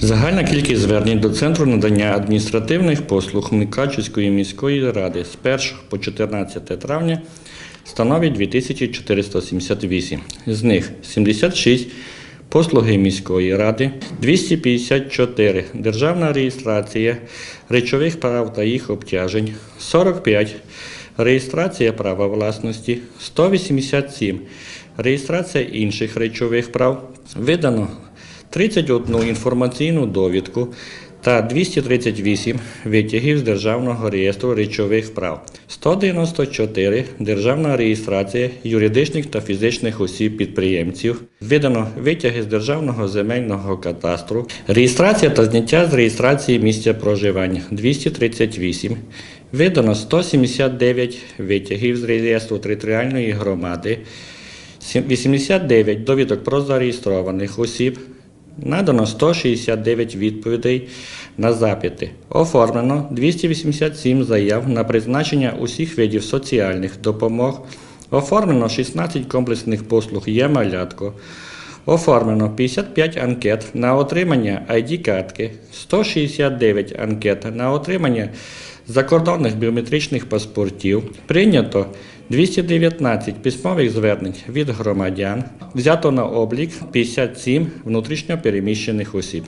Загальна кількість звернень до Центру надання адміністративних послуг Микачівської міської ради з 1 по 14 травня становить 2478. З них 76 послуги міської ради, 254 державна реєстрація речових прав та їх обтяжень, 45 реєстрація права власності, 187 реєстрація інших речових прав, видано 31 інформаційну довідку та 238 витягів з Державного реєстру речових прав, 194 державна реєстрація юридичних та фізичних осіб підприємців, видано витяги з Державного земельного кадастру, реєстрація та зняття з реєстрації місця проживання. 238, видано 179 витягів з реєстру територіальної громади, 89 довідок про зареєстрованих осіб, надано 169 відповідей на запити, оформлено 287 заяв на призначення усіх видів соціальних допомог, оформлено 16 комплексних послуг «Є-малятко», Оформлено 55 анкет на отримання ID-картки, 169 анкет на отримання закордонних біометричних паспортів. Прийнято 219 письмових звернень від громадян. Взято на облік 57 внутрішньопереміщених осіб.